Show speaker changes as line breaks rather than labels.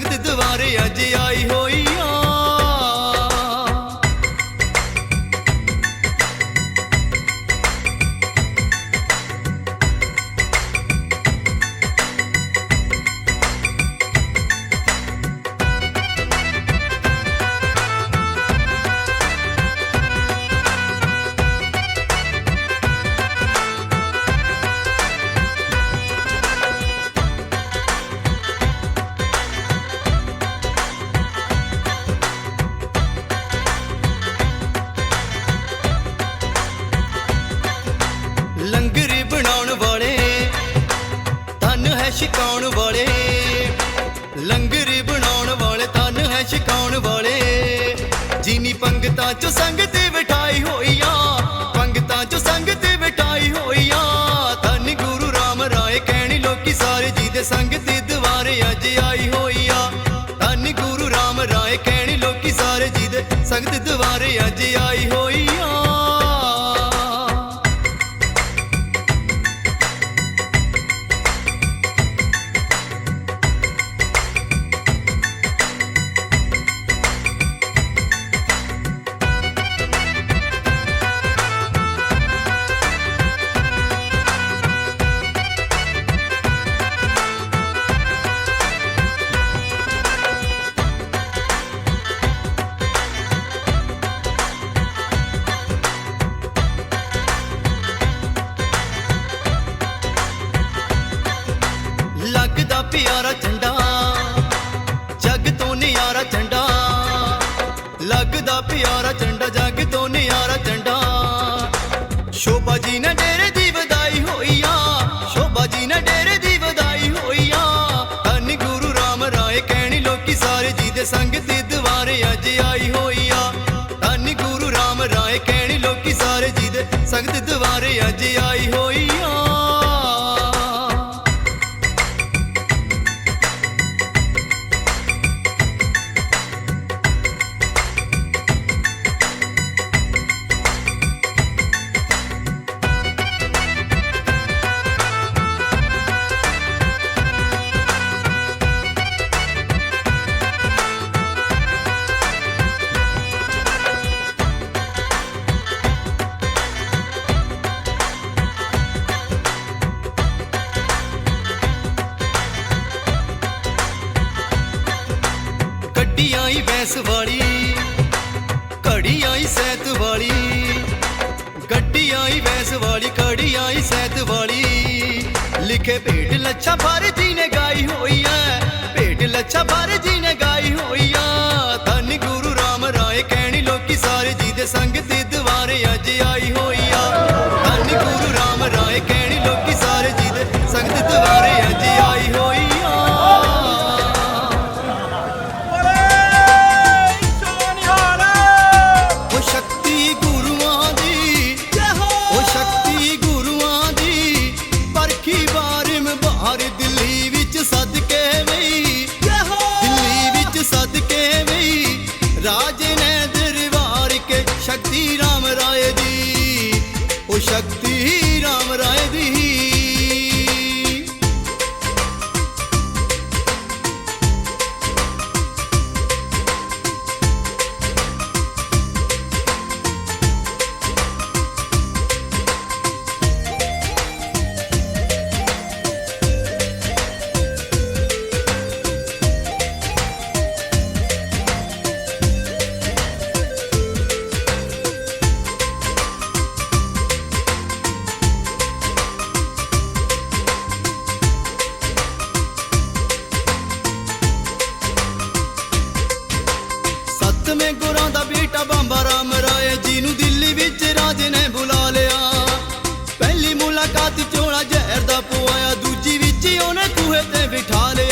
ਸੰਗਤ ਦੁਆਰੇ ਅੱਜ ਆਈ। ਛਕਾਉਣ ਵਾਲੇ, ਲੰਗਰ ਬਣਾਉਣ ਵਾਲੇ ਤਨ ਹੈ ਛਕਾਉਣ ਵਾਲੇ। ਜਿਨੀ ਪੰਗਤਾਂ ਚ ਸੰਗਤ ਬਿਠਾਈ ਹੋਈਆਂ, ਪੰਗਤਾਂ ਚ ਸੰਗਤ ਬਿਠਾਈ ਹੋਈਆਂ। ਧੰਨ ਗੁਰੂ ਰਾਮ ਰਾਏ ਕਹਿਣੀ, ਲੋਕੀ ਸਾਰੇ ਜੀ ਦੇ ਸੰਗਤ ਦੁਆਰੇ ਅੱਜ ਆਈ ਹੋਈਆਂ। ਧੰਨ ਗੁਰੂ ਰਾਮ ਰਾਏ ਕਹਿਣੀ, ਲੋਕੀ ਸਾਰੇ ਜੀ ਦੇ ਸੰਗਤ ਦੁਆਰੇ ਅੱਜ ਆਈ ਲੱਗਦਾ ਪਿਆਰਾ ਝੰਡਾ, ਜੱਗ ਤੋਂ ਨਿਆਰਾ ਝੰਡਾ। ਸ਼ੋਭਾ ਜੀ ਨੇ ਡੇਰੇ ਦੀ ਵਧਾਈ ਹੋਈਆ, ਸ਼ੋਭਾ ਜੀ ਨੇ ਡੇਰੇ ਦੀ ਵਧਾਈ ਹੋਈਆ। ਧੰਨ ਗੁਰੂ ਰਾਮ ਰਾਏ ਕਹਿਣੀ, ਲੋਕੀ ਸਾਰੇ ਜੀ ਦੇ ਸੰਗਤ ਦੁਆਰੇ ਅੱਜ ਆਈ ਹੋਈ ਆ ਧੰਨ ਗੁਰੂ ਰਾਮ ਰਾਏ ਕਹਿਣੀ, ਲੋਕੀ ਸਾਰੇ ਜੀ ਦੇ ਸੰਗਤ ਦੁਆਰੇ ਅੱਜ ਗੱਡੀ ਆਈ ਬੈਸ ਵਾਲੀ ਘੜੀ ਆਈ ਸੈਤ ਵਾਲੀ ਗੱਡੀ ਆਈ ਬੈਸ ਵਾਲੀ ਘੜੀ ਆਈ ਸੈਤ ਵਾਲੀ। ਲਿਖੇ ਭੇਟ ਲੱਛਾ ਭਰ ਜੀ ਨੇ ਗਾਈ ਹੋਈ ਐ ਭੇਟ ਲੱਛਾ ਭਰ ਜੀ ਨੇ ਸੱਤਵੇਂ ਗੁਰਾਂ ਦਾ ਬੇਟਾ ਬਾਂਬਾ ਰਾਮ ਰਾਏ ਜੀ ਨੂੰ ਦਿੱਲੀ ਵਿੱਚ ਰਾਜੇ ਨੇ ਬੁਲਾ ਲਿਆ। ਪਹਿਲੀ ਮੁਲਾਕਾਤ ਚੋਲਾ ਜ਼ਹਿਰ ਦਾ ਪੁਆਇਆ ਦੂਜੀ ਵਿੱਚ ਉਹਨੇ ਕੂਹੇ ਤੇ ਬਿਠਾ ਲਿਆ।